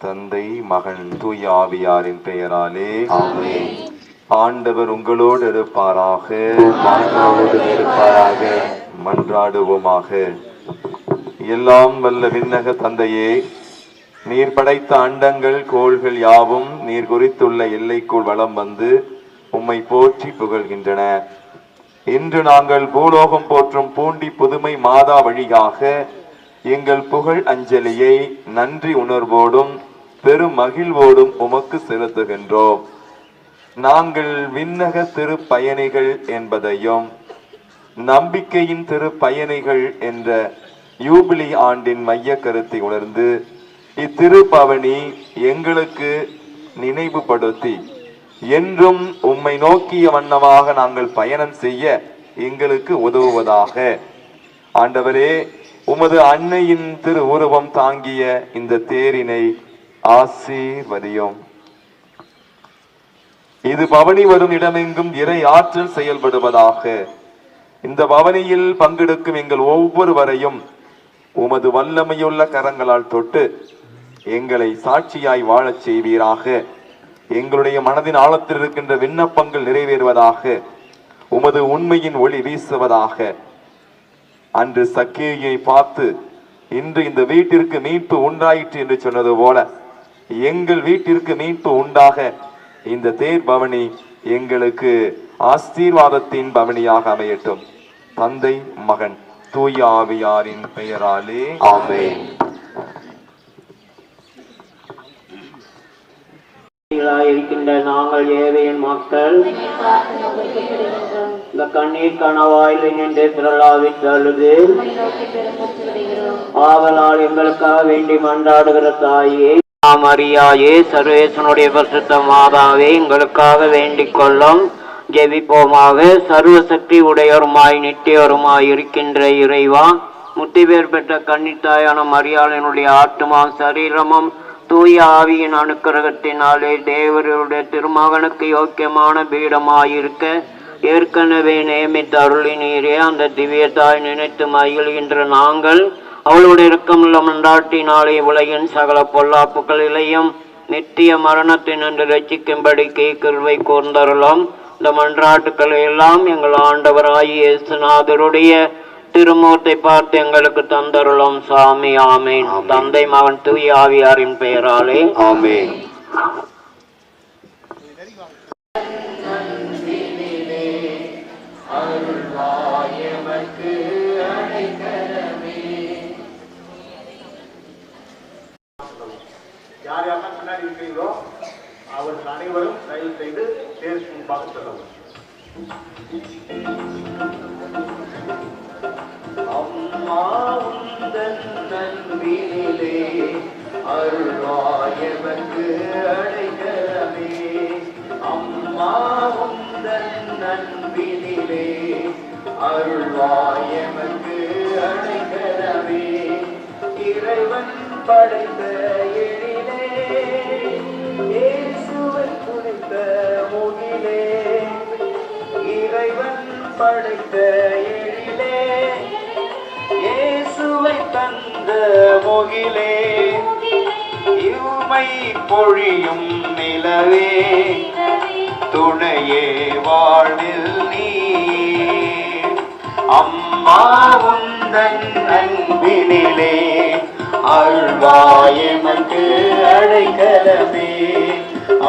தந்தை மகன் தூய ஆவியாரின் பெயராலே. ஆண்டவர் உங்களோடு இருப்பாராக. மன்றாடுவோமாக. எல்லாம் வல்ல விண்ணக தந்தையே நீர் படைத்த அண்டங்கள் கோள்கள் யாவும் நீர் குறித்துள்ள எல்லைக்குள் வலம் வந்து உம்மை போற்றி புகழ்கின்றன. இன்று நாங்கள் பூலோகம் போற்றும் பூண்டி புதுமை மாதா வழியாக எங்கள் புகழ் அஞ்சலியை நன்றி உணர்வோடும் பெரும் மகிழ்வோடும் உமக்கு செலுத்துகின்றோம். நாங்கள் விண்ணக திருப்பயணிகள் என்பதையும் நம்பிக்கையின் திருப்பயணிகள் என்ற யூபிலி ஆண்டின் மைய கருத்தை உணர்ந்து இத்திருப்பவனி எங்களுக்கு நினைவுபடுத்தி என்றும் உம்மை நோக்கிய வண்ணமாக நாங்கள் பயணம் செய்ய எங்களுக்கு உதவுவதாக. ஆண்டவரே உமது அன்னையின் திரு உருவம் தாங்கிய இந்த தேரினை ஆசீர்வதியும். இது பவனி வரும் இடமெங்கும் இறை ஆற்றல் செயல்படுவதாக. இந்த பவனியில் பங்கெடுக்கும் எங்கள் ஒவ்வொருவரையும் உமது வல்லமையுள்ள கரங்களால் தொட்டு எங்களை சாட்சியாய் வாழச் செய்வீராக. எங்களுடைய மனதின் ஆழத்தில் இருக்கின்ற விண்ணப்பங்கள் நிறைவேறுவதாக. உமது உண்மையின் ஒளி வீசுவதாக. அன்று சக்கேயை பார்த்து இன்று இந்த வீட்டிற்கு மீட்பு உண்டாயிற்று என்று சொன்னது போல எங்கள் வீட்டிற்கு மீட்பு உண்டாக. இந்த தேர் பவனி எங்களுக்கு ஆசீர்வாதத்தின் பவனியாக அமையட்டும். தந்தை மகன் தூய ஆவியாரின் பெயராலே. ஆமென். இருக்கின்ற நாங்கள் ஏழையின் மக்கள். இந்த கண்ணீர் கனவாயில் நின்று திரளாவிட்டு அழுது. ஆவலால் எங்களுக்காக வேண்டி மன்றாடுகிற தாயே. மரியாயே சர்வேசனுடைய பரிசுத்த மாதாவே எங்களுக்காக வேண்டிக் கொள்ளும். ஜெபிப்போமாக. சர்வசக்தி உடையவருமாய் நித்தியவருமாய் இருக்கின்ற இறைவா முத்திபேர் பெற்ற கன்னித்தாயான மரியாளினுடைய ஆத்மா சரீரமும் தூய ஆவியின் அனுக்கிரகத்தினாலே தேவருடைய திருமகனுக்கு யோக்கியமான பீடமாயிருக்க ஏற்கனவே நியமித்த அருளினீரே அந்த திவ்யத்தாய் நினைத்து மகிழ்கின்ற நாங்கள். அவளுடைய இரக்கமுள்ள மன்றாட்டினாலே உலகின் சகல பொல்லாப்புகளிலையும் நித்திய மரணத்தினின்று ரட்சிக்கும்படி கிருவை கூர்ந்தருளும். இந்த மன்றாட்டுக்களை எல்லாம் எங்கள் ஆண்டவராகிய இயேசுநாதருடைய திருமூர்த்தை பார்த்து எங்களுக்கு தந்தருளும். சாமி ஆமேன். தந்தை மகன் தூய ஆவியாரின் பெயராலே. ஆமென். அவர்கள் அனைவரும் தயவு செய்து தேர்ச்சி முன்பாக செல்லவும் அம்மா உந்தன் நன்பினிலே அருள்வாயவர்க்கு அடைகலமே. அம்மா உந்தன் நன்பினிலே அருள்வாயவர்க்கு அடைகலமே. இறைவன் படைத்த தந்த முகிலே இவ்மை பொழியும் நிலவே துணையே வாழ்வில் நீ அம்மா உந்தன் அன்பினிலே அருள்வாயமக்கு அழைக்கலமே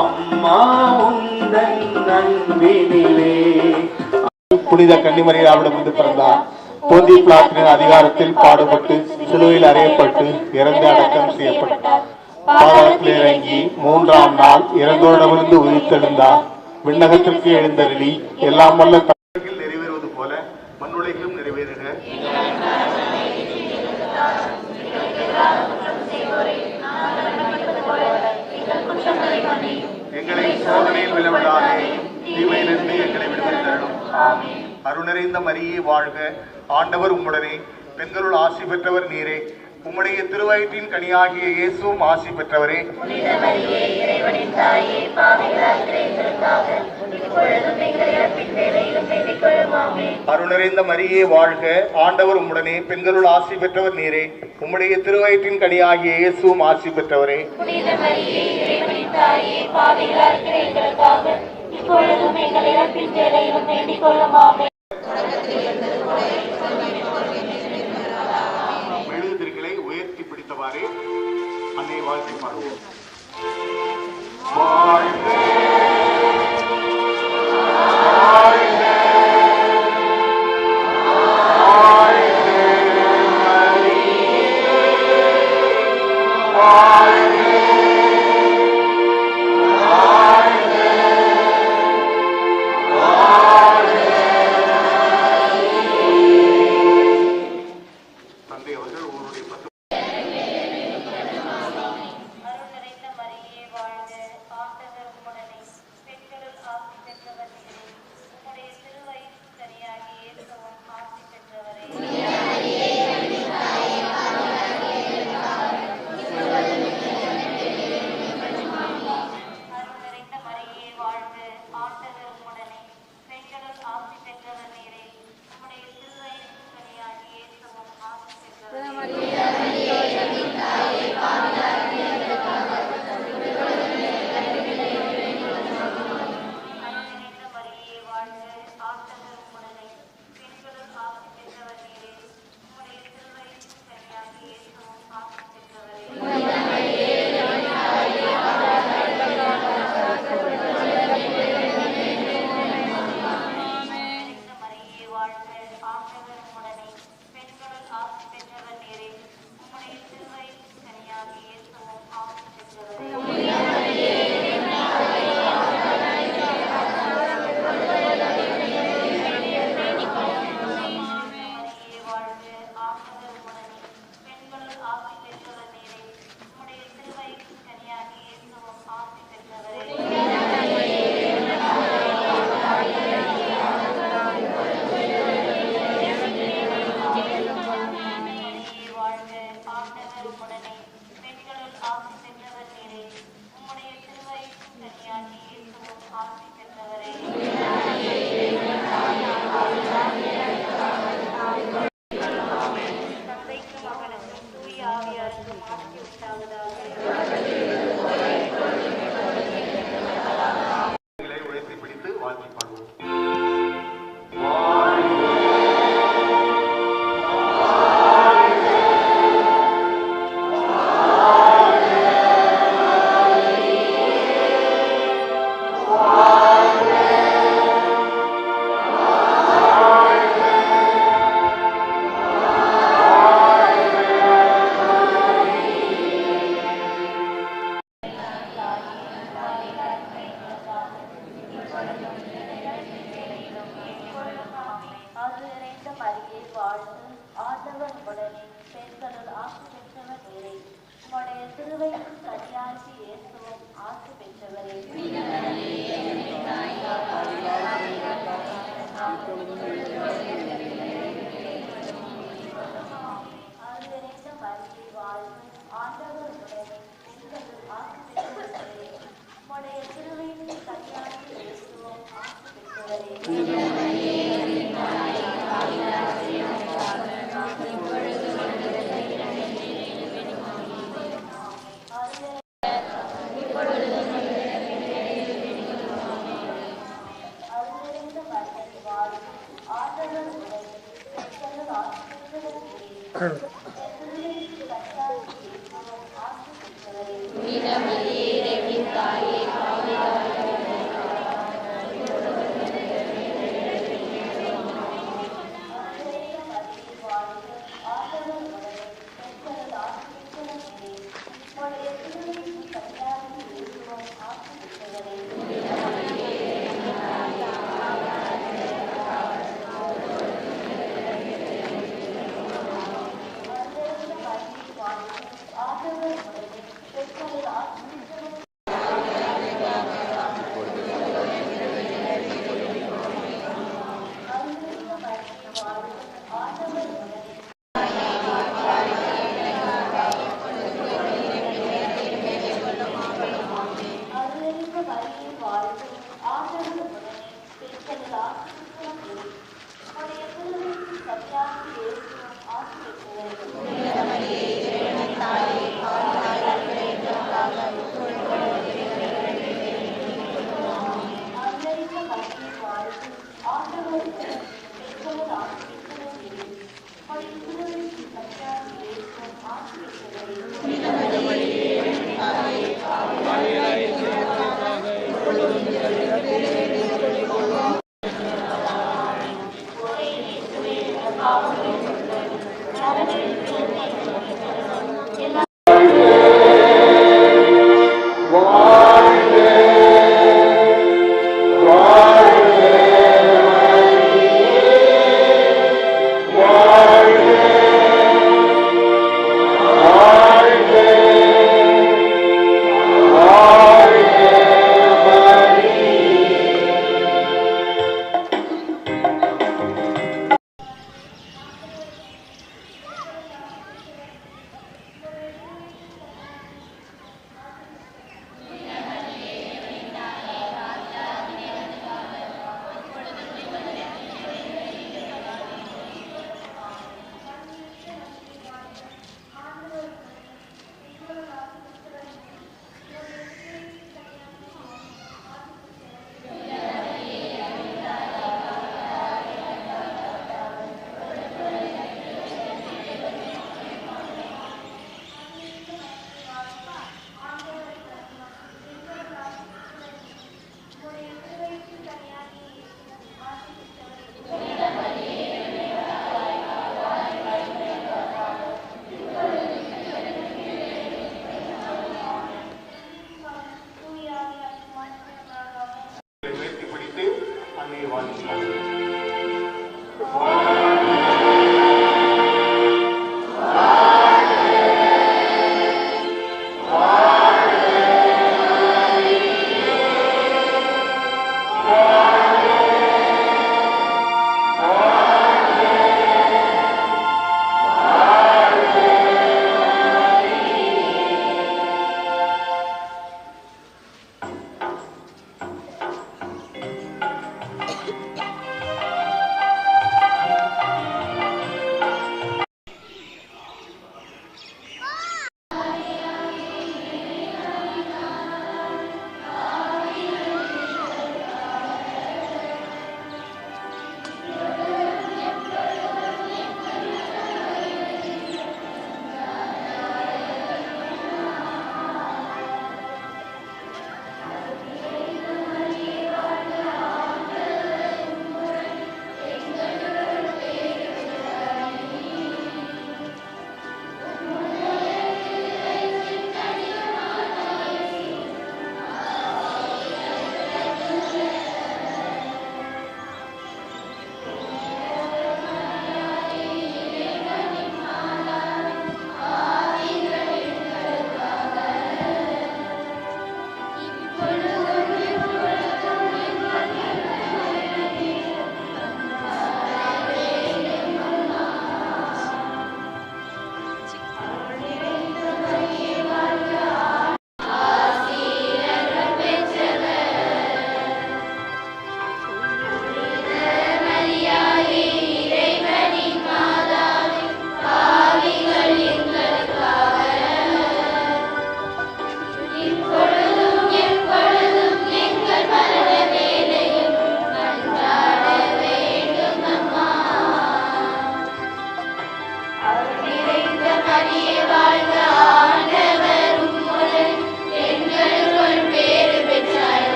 அம்மா உந்தன் அன்பினிலே. புனித கன்னிமரியாவிடம் வந்து பிறந்தார். போந்தி பிளாத்தின் அதிகாரத்தில் பாடுபட்டு சிலுவையில் அறையப்பட்டு இறந்து அடக்கம் செய்யப்பட்டார். பாதாளத்தில் இறங்கி மூன்றாம் நாள் இறந்தோரிடமிருந்து உயிர்த்தெழுந்தார். விண்ணகத்திற்கு எழுந்தருளி எல்லாம் வல்ல கடவுளில் நிறைவேறுவது போல மண்ணுலகிலும் நிறைவேறுக. எங்களை சோதனையில் விழவிடாதே. தீமையிலிருந்து எங்களை விடுதலை தரணும். அருணறிந்த மரியே வாழ்க. ஆண்டவர் உம்முடனே. பெண்களுள் ஆசி பெற்றவர் நீரே. உம்முடைய திருவயிற்றின் கனியாகிய இயேசுவும் ஆசி பெற்றவரே. அருணறிந்த மரியே வாழ்க. ஆண்டவர் உம்முடனே. பெண்களுள் ஆசி பெற்றவர் நீரே. உம்முடைய திருவயிற்றின் கனியாகிய இயேசுவும் ஆசி பெற்றவரே. இப்பொழுதும் எங்கள் இறப்பின் வேலையிலும் வேண்டிக் கொள்ளும் ஆகும் ஆண்டவர் உடனே பெண்களுள் ஆசை பெற்றவரே உடைய திருவையும் கனியாட்சி ஏற்றுவோம் ஆசை பெற்றவரே ஆண்டவர் உடனே ஆசை பெற்றவரே. உடைய திருவையும் கனியாட்சி ஏற்றுவோம் ஆசை பெற்றவரே.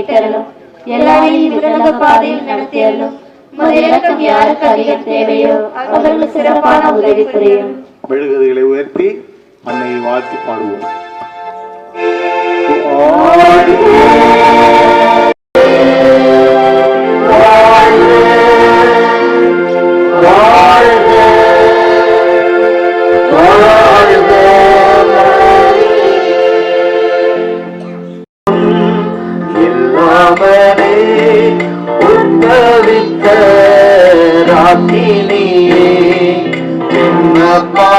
மீட்டரலும் எல்லாரையும் விரலக பாதையில் நடத்தியரலும் உமது இலக்கம் யாருக்கு அதிகம் தேவையோ அவர்களுக்கு சிறப்பான உதவி புரியும். மெழுகுதிகளை உயர்த்தி அன்னையை வாழ்த்தி பாடுவோம். Papa.